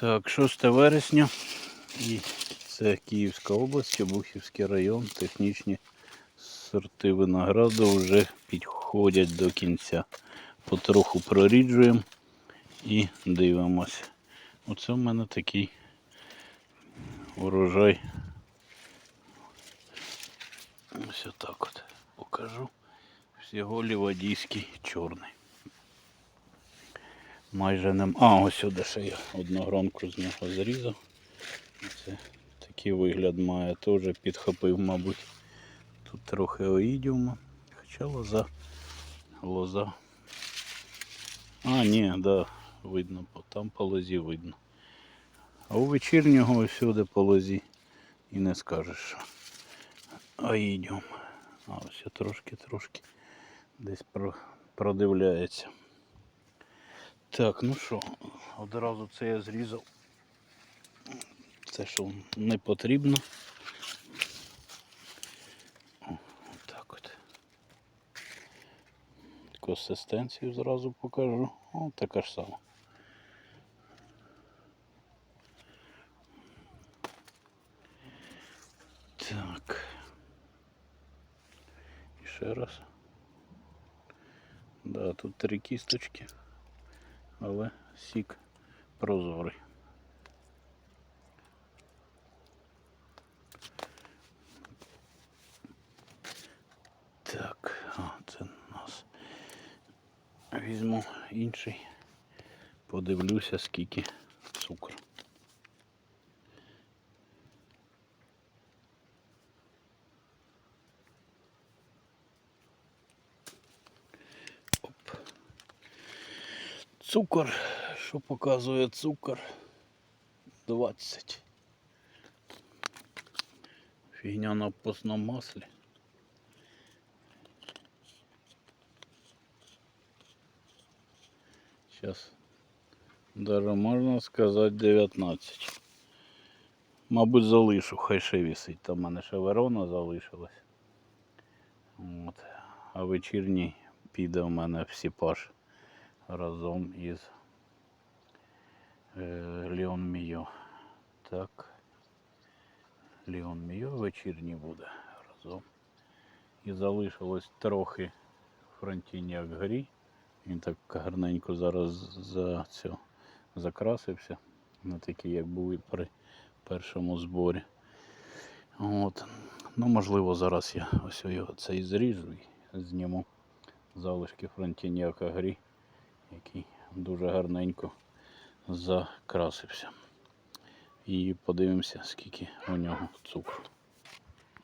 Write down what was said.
Так, 6 вересня. І це Київська область, Обухівський район. Технічні сорти винограду вже підходять до кінця. Потроху проріджуємо і дивимося. Оце в мене такий урожай. Ось отак от покажу. Всього лівадійський чорний. Майже нем. А, ось сюди ще я одну гронку з нього зрізав. Це такий вигляд має, теж підхопив, мабуть. Тут трохи оїдіума. Хоча лоза. Лоза. А, ні, да, видно, там по лозі видно. А у вечірнього сюди по лозі і не скажеш, що. Оїдіум. А ось трошки-трошки десь про, продивляється. Так, ну що, одразу це я зрізав. Це що не потрібно. Так от. Консистенцію зразу покажу. О, така ж сама. Так. І ще раз. Да, тут три кісточки, але сік прозорий. Так, а, це у нас. Візьму інший. Подивлюся, скільки цукру. Цукор. Що показує цукор? 20. Фігня на постному маслі. Сейчас даже можна сказати 19. Мабуть, залишу, хай ще висить. Там в мене ще верона залишилась. От. А вечірній піде в мене в сіпаж разом із е, Леон Міо. Так. Леон Міо вечірній буде разом. І залишилось трохи фронтіняк горі. Він так гарненько зараз за цю закрасився. Не такий, як був при першому зборі. От. Ну, можливо, зараз я ось його цей зріжу і зніму залишки фронтіняка грі, який дуже гарненько закрасився. І подивимося, скільки у нього цукру.